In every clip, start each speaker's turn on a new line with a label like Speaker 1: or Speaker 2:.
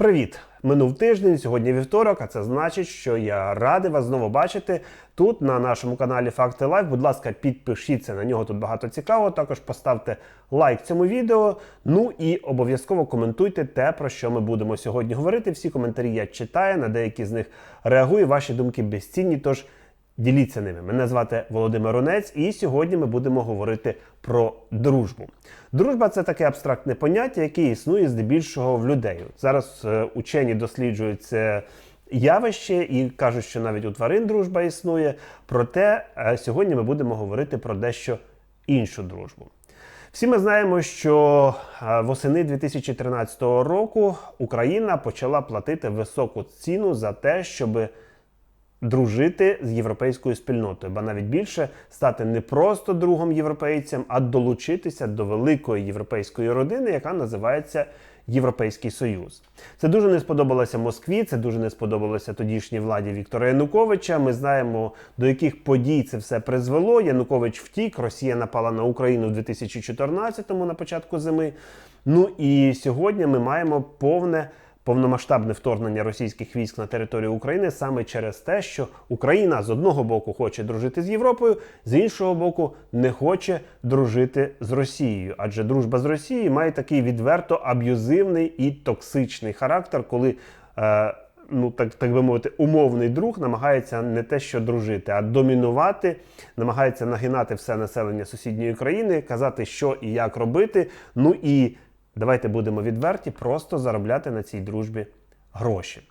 Speaker 1: Привіт! Минув тиждень, сьогодні вівторок, а це значить, що я радий вас знову бачити тут на нашому каналі Факти Лайф. Будь ласка, підпишіться на нього тут багато цікавого. Також поставте лайк цьому відео. Ну і обов'язково коментуйте те, про що ми будемо сьогодні говорити. Всі коментарі я читаю, на деякі з них реагую. Ваші думки безцінні. Тож Діліться ними. Мене звати Володимир Рунець, і сьогодні ми будемо говорити про дружбу. Дружба це таке абстрактне поняття, яке існує здебільшого в людей. Зараз е, учені досліджують це явище і кажуть, що навіть у тварин дружба існує. Проте е, сьогодні ми будемо говорити про дещо іншу дружбу. Всі ми знаємо, що е, восени 2013 року Україна почала платити високу ціну за те, щоби дружити з європейською спільнотою, ба навіть більше стати не просто другом європейцям, а долучитися до великої європейської родини, яка називається Європейський Союз. Це дуже не сподобалося Москві, це дуже не сподобалося тодішній владі Віктора Януковича. Ми знаємо, до яких подій це все призвело. Янукович втік, Росія напала на Україну в 2014-му на початку зими. Ну і сьогодні ми маємо повне повномасштабне вторгнення російських військ на територію України саме через те, що Україна з одного боку хоче дружити з Європою, з іншого боку, не хоче дружити з Росією. Адже дружба з Росією має такий відверто аб'юзивний і токсичний характер, коли. Е, Ну, так так би мовити, умовний друг намагається не те, що дружити, а домінувати, намагається нагинати все населення сусідньої країни, казати, що і як робити. Ну і давайте будемо відверті, просто заробляти на цій дружбі гроші.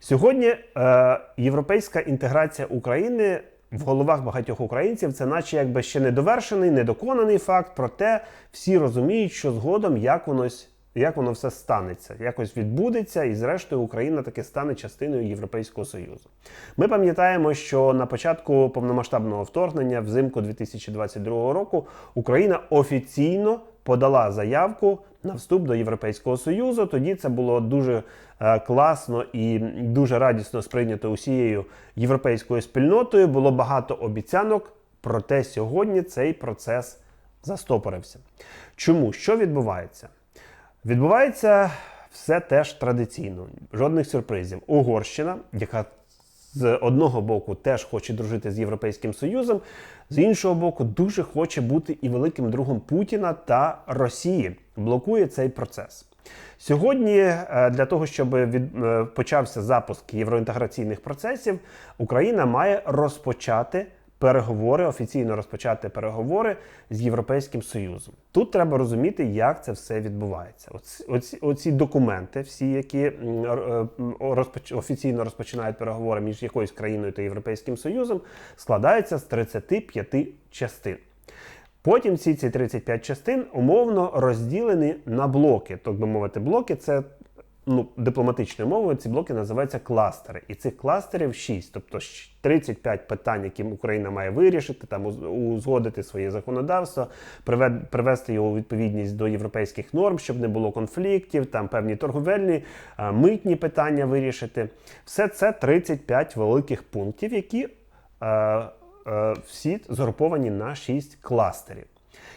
Speaker 1: Сьогодні е, європейська інтеграція України в головах багатьох українців це, наче якби ще недовершений, недоконаний факт, проте всі розуміють, що згодом як воно як воно все станеться, якось відбудеться, і зрештою Україна таки стане частиною Європейського Союзу. Ми пам'ятаємо, що на початку повномасштабного вторгнення, взимку 2022 року, Україна офіційно подала заявку на вступ до Європейського Союзу. Тоді це було дуже е, класно і дуже радісно сприйнято усією європейською спільнотою. Було багато обіцянок, проте сьогодні цей процес застопорився. Чому? Що відбувається? Відбувається все теж традиційно, жодних сюрпризів. Угорщина, яка з одного боку теж хоче дружити з Європейським Союзом, з іншого боку, дуже хоче бути і великим другом Путіна та Росії. Блокує цей процес. Сьогодні е, для того, щоб від, е, почався запуск євроінтеграційних процесів, Україна має розпочати переговори, офіційно розпочати переговори з Європейським Союзом. Тут треба розуміти, як це все відбувається. Оці, оці, оці документи, всі, які е, розпоч... офіційно розпочинають переговори між якоюсь країною та Європейським Союзом, складаються з 35 частин. Потім ці ці 35 частин умовно розділені на блоки. Так би мовити, блоки це ну, дипломатичною мовою ці блоки називаються кластери. І цих кластерів 6, тобто 35 питань, які Україна має вирішити, там узгодити своє законодавство, привести його у відповідність до європейських норм, щоб не було конфліктів, там певні торговельні, митні питання вирішити. Все це 35 великих пунктів, які е, е, всі згруповані на 6 кластерів.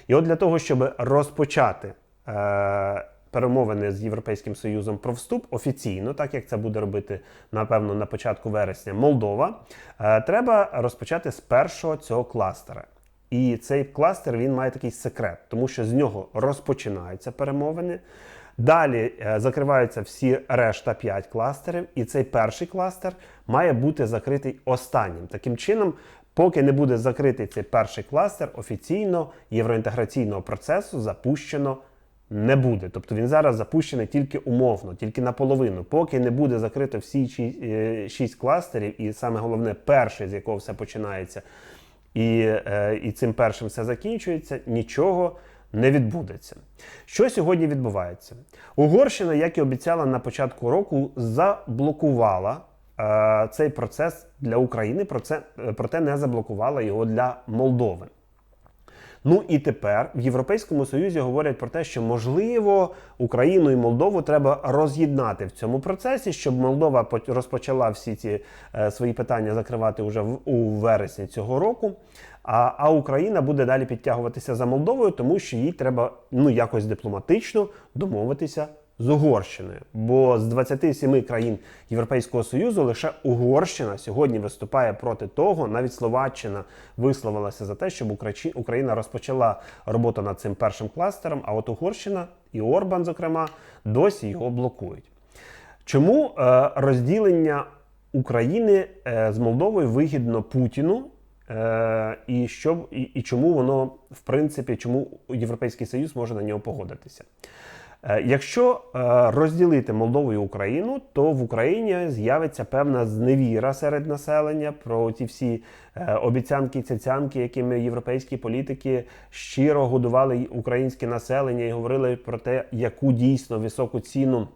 Speaker 1: І от для того, щоб розпочати. Е, перемовини з Європейським Союзом про вступ офіційно, так як це буде робити напевно на початку вересня Молдова, е, треба розпочати з першого цього кластера. І цей кластер він має такий секрет, тому що з нього розпочинаються перемовини. Далі е, закриваються всі решта 5 кластерів, і цей перший кластер має бути закритий останнім. Таким чином, поки не буде закритий цей перший кластер, офіційно євроінтеграційного процесу запущено не буде. Тобто він зараз запущений тільки умовно, тільки наполовину. Поки не буде закрито всі е, шість кластерів, і саме головне, перший, з якого все починається, і, е, і цим першим все закінчується, нічого. Не відбудеться. Що сьогодні відбувається? Угорщина, як і обіцяла на початку року, заблокувала е, цей процес для України, проте не заблокувала його для Молдови. Ну і тепер в Європейському Союзі говорять про те, що можливо Україну і Молдову треба роз'єднати в цьому процесі, щоб Молдова розпочала всі ці е, свої питання закривати вже в у вересні цього року. А а Україна буде далі підтягуватися за Молдовою, тому що їй треба ну якось дипломатично домовитися з Угорщиною. Бо з 27 країн Європейського Союзу лише Угорщина сьогодні виступає проти того. Навіть Словаччина висловилася за те, щоб Україна розпочала роботу над цим першим кластером. А от Угорщина і Орбан, зокрема, досі його блокують. Чому е, розділення України е, з Молдовою вигідно Путіну? Е, і, що, і, і чому воно, в принципі, чому Європейський Союз може на нього погодитися? Е, Якщо е, розділити Молдову і Україну, то в Україні з'явиться певна зневіра серед населення про ті всі е, обіцянки, цяцянки, якими європейські політики щиро годували українське населення і говорили про те, яку дійсно високу ціну.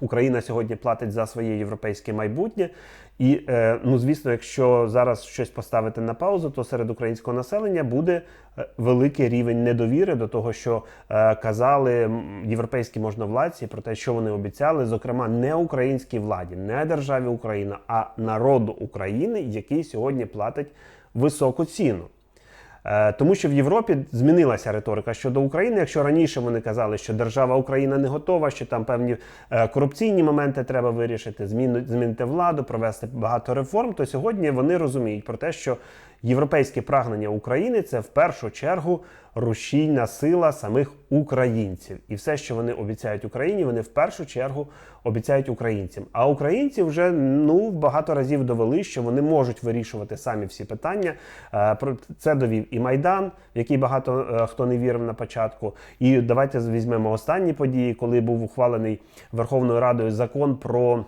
Speaker 1: Україна сьогодні платить за своє європейське майбутнє. І е, ну, звісно, якщо зараз щось поставити на паузу, то серед українського населення буде е, великий рівень недовіри до того, що е, казали європейські можновладці про те, що вони обіцяли, зокрема, не українській владі, не державі Україна, а народу України, який сьогодні платить високу ціну. Е, Тому що в Європі змінилася риторика щодо України. Якщо раніше вони казали, що держава Україна не готова, що там певні е, корупційні моменти треба вирішити, змінити владу, провести багато реформ, то сьогодні вони розуміють про те, що європейське прагнення України це в першу чергу рушійна сила самих українців. І все, що вони обіцяють Україні, вони в першу чергу обіцяють українцям. А українці вже ну багато разів довели, що вони можуть вирішувати самі всі питання. Е, Про це довів і Майдан, в який багато е, хто не вірив на початку. І давайте візьмемо останні події, коли був ухвалений Верховною Радою закон про.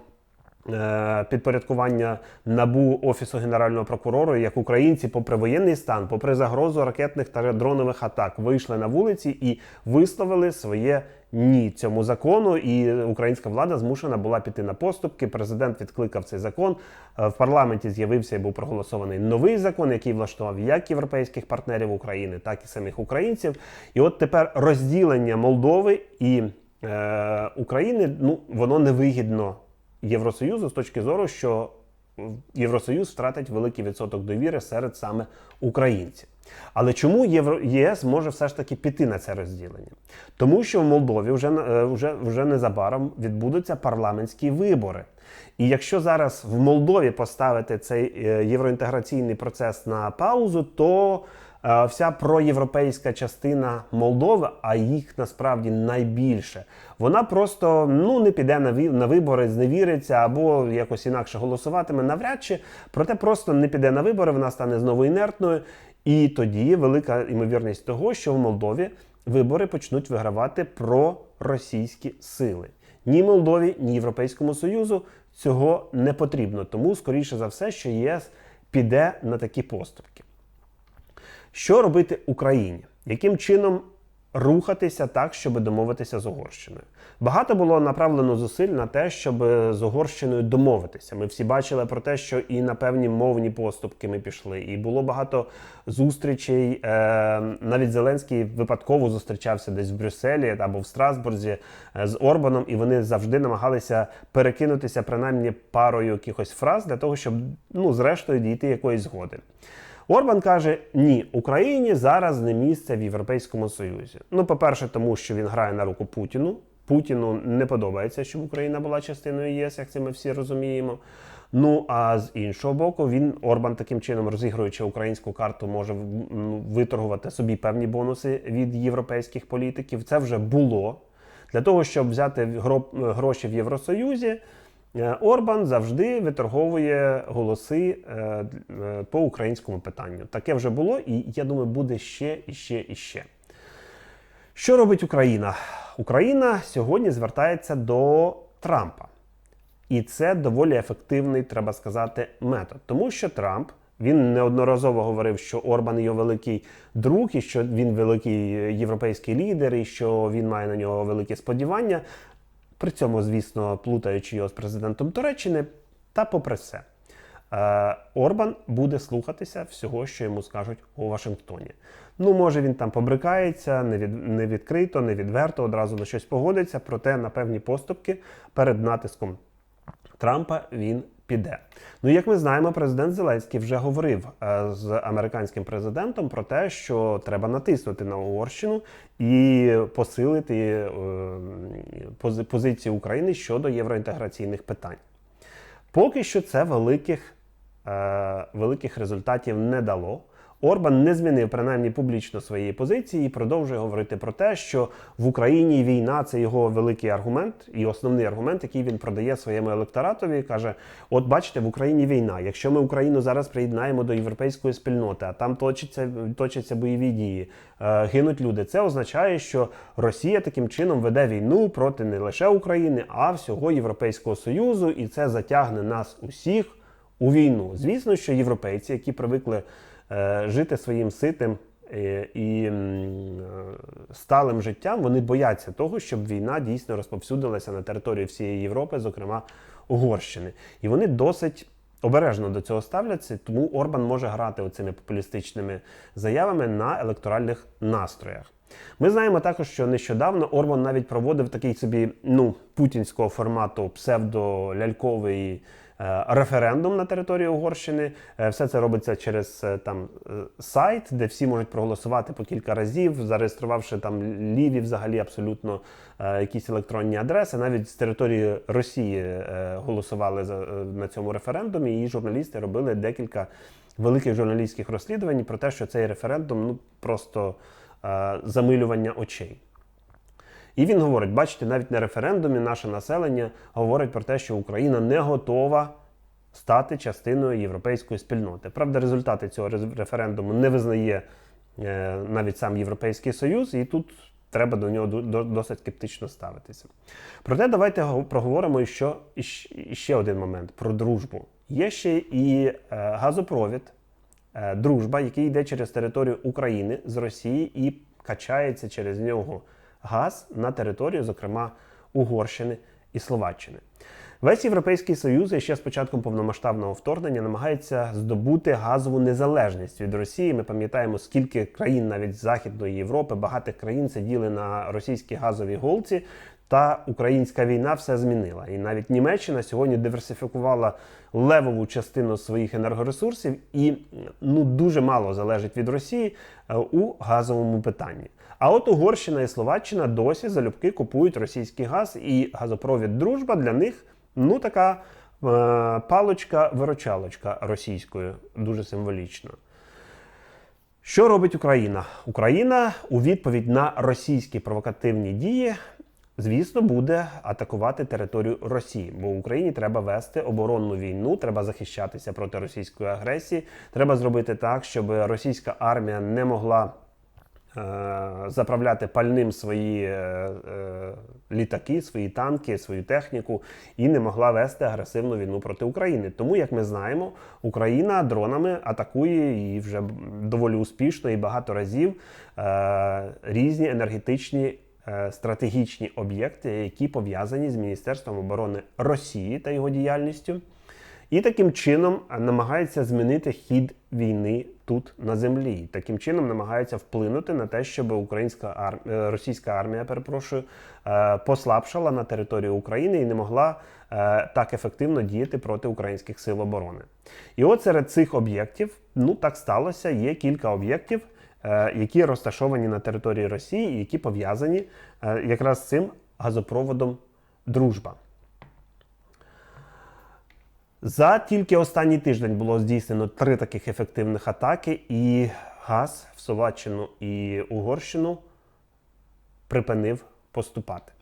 Speaker 1: Е, Підпорядкування набу офісу генерального прокурора, як українці, попри воєнний стан, попри загрозу ракетних та дронових атак, вийшли на вулиці і висловили своє ні цьому закону. І українська влада змушена була піти на поступки. Президент відкликав цей закон. Е, В парламенті з'явився і був проголосований новий закон, який влаштував як європейських партнерів України, так і самих українців. І от тепер розділення Молдови і е, України ну воно невигідно Євросоюзу з точки зору, що Євросоюз втратить великий відсоток довіри серед саме українців. Але чому Євро... ЄС може все ж таки піти на це розділення? Тому що в Молдові вже, е, вже, вже незабаром відбудуться парламентські вибори. І якщо зараз в Молдові поставити цей е, євроінтеграційний процес на паузу, то вся проєвропейська частина Молдови, а їх насправді найбільше, вона просто ну не піде на вибори, зневіриться або якось інакше голосуватиме навряд чи, проте просто не піде на вибори, вона стане знову інертною. І тоді велика ймовірність того, що в Молдові вибори почнуть вигравати проросійські сили. Ні Молдові, ні Європейському Союзу цього не потрібно. Тому, скоріше за все, що ЄС піде на такі поступки. Що робити Україні? Яким чином рухатися так, щоб домовитися з Угорщиною? Багато було направлено зусиль на те, щоб з Угорщиною домовитися. Ми всі бачили про те, що і на певні мовні поступки ми пішли, і було багато зустрічей. Е, навіть Зеленський випадково зустрічався десь в Брюсселі або в Страсбурзі е, з Орбаном, і вони завжди намагалися перекинутися принаймні парою якихось фраз для того, щоб ну, зрештою дійти якоїсь згоди. Орбан каже: ні, Україні зараз не місце в Європейському Союзі. Ну, по-перше, тому що він грає на руку Путіну. Путіну не подобається, щоб Україна була частиною ЄС, як це ми всі розуміємо. Ну а з іншого боку, він Орбан таким чином, розігруючи українську карту, може виторгувати собі певні бонуси від європейських політиків. Це вже було для того, щоб взяти гро- гроші в Євросоюзі. Е, Орбан завжди виторговує голоси е, е, по українському питанню. Таке вже було, і я думаю, буде ще і ще і ще. Що робить Україна? Україна сьогодні звертається до Трампа. І це доволі ефективний, треба сказати, метод. Тому що Трамп він неодноразово говорив, що Орбан його великий друг, і що він великий європейський лідер, і що він має на нього великі сподівання. При цьому, звісно, плутаючи його з президентом Туреччини, та попри все. Е, Орбан буде слухатися всього, що йому скажуть у Вашингтоні. Ну, може, він там побрикається, не, від, не відкрито, не відверто, одразу на щось погодиться, проте на певні поступки перед натиском Трампа він піде. Ну, як ми знаємо, президент Зеленський вже говорив е, з американським президентом про те, що треба натиснути на Угорщину і посилити позиції України щодо євроінтеграційних питань. Поки що це великих, е, великих результатів не дало. Орбан не змінив принаймні публічно своєї позиції і продовжує говорити про те, що в Україні війна це його великий аргумент і основний аргумент, який він продає своєму електоратові. каже: От бачите, в Україні війна. Якщо ми Україну зараз приєднаємо до європейської спільноти, а там точаться, точаться бойові дії, е, гинуть люди. Це означає, що Росія таким чином веде війну проти не лише України, а всього Європейського союзу, і це затягне нас усіх у війну. Звісно, що європейці, які привикли жити своїм ситим е, і е, сталим життям, вони бояться того, щоб війна дійсно розповсюдилася на територію всієї Європи, зокрема Угорщини. І вони досить. Обережно до цього ставляться, тому Орбан може грати оцими популістичними заявами на електоральних настроях. Ми знаємо також, що нещодавно Орбан навіть проводив такий собі ну путінського формату псевдоляльковий е, референдум на території Угорщини. Е, Все це робиться через е, там е, сайт, де всі можуть проголосувати по кілька разів, зареєструвавши там ліві взагалі абсолютно е, якісь електронні адреси. Навіть з території Росії е, голосували е, на цьому референдумі, і журналісти робили декілька великих журналістських розслідувань про те, що цей референдум ну просто е, замилювання очей. І він говорить: бачите, навіть на референдумі наше населення говорить про те, що Україна не готова стати частиною європейської спільноти. Правда, результати цього референдуму не визнає е, навіть сам Європейський Союз, і тут треба до нього досить скептично ставитися. Проте давайте проговоримо що, ще один момент про дружбу. Є ще і е, газопровід, е, дружба, який йде через територію України з Росії і качається через нього газ на територію, зокрема Угорщини і Словаччини. Весь Європейський Союз ще з початком повномасштабного вторгнення намагається здобути газову незалежність від Росії. Ми пам'ятаємо, скільки країн, навіть Західної Європи, багатих країн сиділи на російській газовій голці. Та українська війна все змінила. І навіть Німеччина сьогодні диверсифікувала левову частину своїх енергоресурсів і ну дуже мало залежить від Росії е, у газовому питанні. А от Угорщина і Словаччина досі залюбки купують російський газ, і газопровід Дружба для них ну така е, палочка-вирочалочка російською, дуже символічно. Що робить Україна? Україна у відповідь на російські провокативні дії, звісно, буде атакувати територію Росії, бо Україні треба вести оборонну війну, треба захищатися проти російської агресії. Треба зробити так, щоб російська армія не могла заправляти пальним свої е, е, літаки, свої танки, свою техніку і не могла вести агресивну війну проти України. Тому, як ми знаємо, Україна дронами атакує і вже доволі успішно і багато разів е, різні енергетичні. е, Стратегічні об'єкти, які пов'язані з Міністерством оборони Росії та його діяльністю, і таким чином намагається змінити хід війни тут на землі. Таким чином намагається вплинути на те, щоб українська ар... е, російська армія, перепрошую, е, послабшала на територію України і не могла е, так ефективно діяти проти українських сил оборони. І от серед цих об'єктів, ну так сталося, є кілька об'єктів, е, які розташовані на території Росії і які пов'язані е, якраз з цим газопроводом Дружба. За тільки останній тиждень було здійснено три таких ефективних атаки, і газ в Словаччину і Угорщину припинив поступати.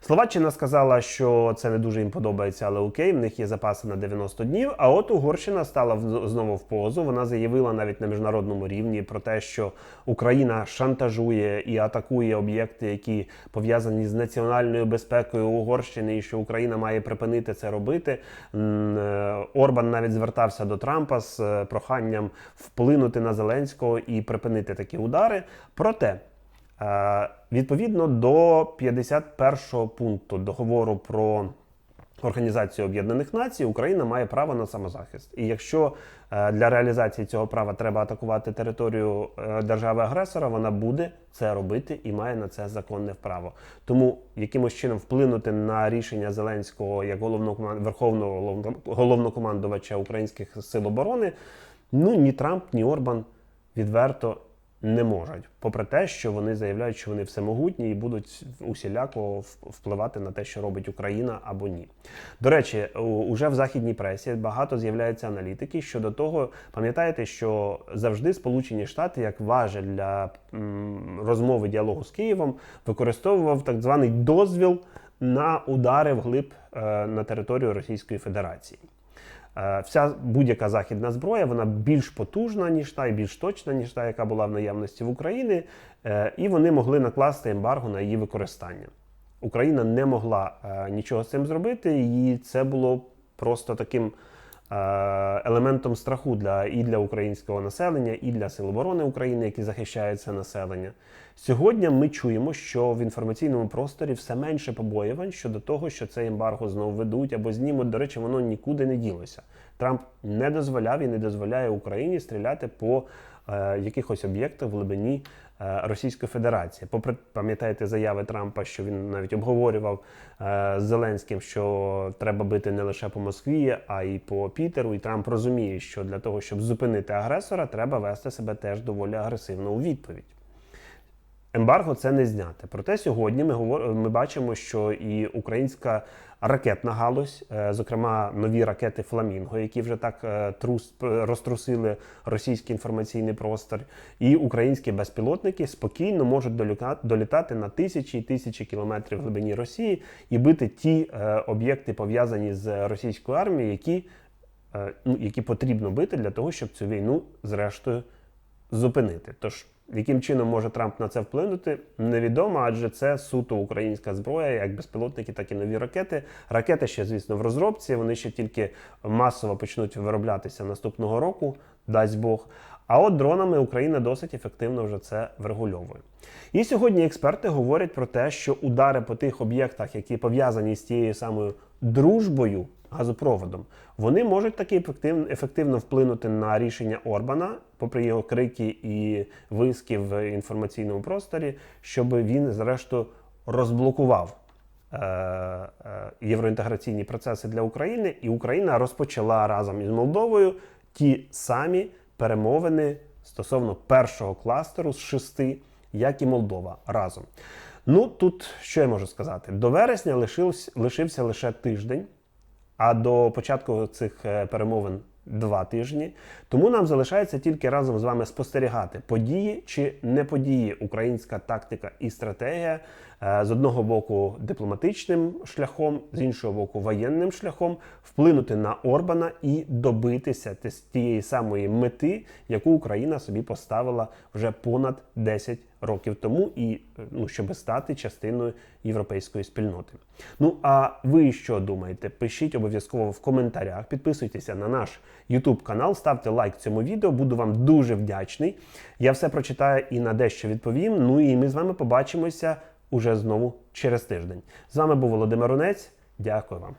Speaker 1: Словаччина сказала, що це не дуже їм подобається, але окей, в них є запаси на 90 днів. А от Угорщина стала знову в позу. Вона заявила навіть на міжнародному рівні про те, що Україна шантажує і атакує об'єкти, які пов'язані з національною безпекою Угорщини, і що Україна має припинити це робити. Е, Орбан навіть звертався до Трампа з е, проханням вплинути на Зеленського і припинити такі удари. Проте. Е, Відповідно до 51 пункту договору про Організацію Об'єднаних Націй Україна має право на самозахист. І якщо е, для реалізації цього права треба атакувати територію е, держави-агресора, вона буде це робити і має на це законне право. Тому якимось чином вплинути на рішення Зеленського як головного верховного головно- головнокомандувача українських сил оборони, ну ні Трамп, ні Орбан відверто не можуть, попри те, що вони заявляють, що вони всемогутні і будуть усіляко впливати на те, що робить Україна або ні. До речі, уже в західній пресі багато з'являється аналітики щодо того, пам'ятаєте, що завжди Сполучені Штати, як важель для розмови діалогу з Києвом, використовував так званий дозвіл на удари вглиб е, на територію Російської Федерації. Е, Вся будь-яка західна зброя вона більш потужна, ніж та і більш точна, ніж та, яка була в наявності в Україні, е, і вони могли накласти ембарго на її використання. Україна не могла е, нічого з цим зробити, і це було просто таким елементом страху для і для українського населення, і для Сил оборони України, які захищають це населення. Сьогодні ми чуємо, що в інформаційному просторі все менше побоювань щодо того, що це ембарго знову ведуть або знімуть. До речі, воно нікуди не ділося. Трамп не дозволяв і не дозволяє Україні стріляти по е, якихось об'єктах в глибині е, Російської Федерації. Попри пам'ятаєте заяви Трампа, що він навіть обговорював е, з Зеленським, що треба бити не лише по Москві, а й по Пітеру. І Трамп розуміє, що для того, щоб зупинити агресора, треба вести себе теж доволі агресивно у відповідь. Ембарго це не зняти. Проте сьогодні ми говор... ми бачимо, що і українська ракетна галузь, е, зокрема нові ракети Фламінго, які вже так е, трус розтрусили російський інформаційний простор, і українські безпілотники спокійно можуть долітати на тисячі і тисячі кілометрів в глибині Росії і бити ті е, об'єкти, пов'язані з російською армією, які, ну, які потрібно бити для того, щоб цю війну зрештою зупинити. Тож, яким чином може Трамп на це вплинути, невідомо, адже це суто українська зброя, як безпілотники, так і нові ракети. Ракети ще, звісно, в розробці. Вони ще тільки масово почнуть вироблятися наступного року, дасть Бог. А от дронами Україна досить ефективно вже це врегульовує. І сьогодні експерти говорять про те, що удари по тих об'єктах, які пов'язані з тією самою дружбою, газопроводом, вони можуть таки ефективно, вплинути на рішення Орбана, попри його крики і виски в інформаційному просторі, щоб він, зрештою, розблокував е, е, євроінтеграційні процеси для України, і Україна розпочала разом із Молдовою ті самі перемовини стосовно першого кластеру з шести, як і Молдова разом. Ну тут що я можу сказати? До вересня лишився лише тиждень, а до початку цих е, перемовин два тижні. Тому нам залишається тільки разом з вами спостерігати події чи не події, українська тактика і стратегія з одного боку дипломатичним шляхом, з іншого боку, воєнним шляхом вплинути на Орбана і добитися тієї самої мети, яку Україна собі поставила вже понад 10 років тому, і е, ну, щоб стати частиною європейської спільноти. Ну а ви що думаєте? Пишіть обов'язково в коментарях, підписуйтеся на наш YouTube канал, ставте лайк цьому відео. Буду вам дуже вдячний. Я все прочитаю і на дещо відповім. Ну і ми з вами побачимося уже знову через тиждень. З вами був Володимир Онець. Дякую вам.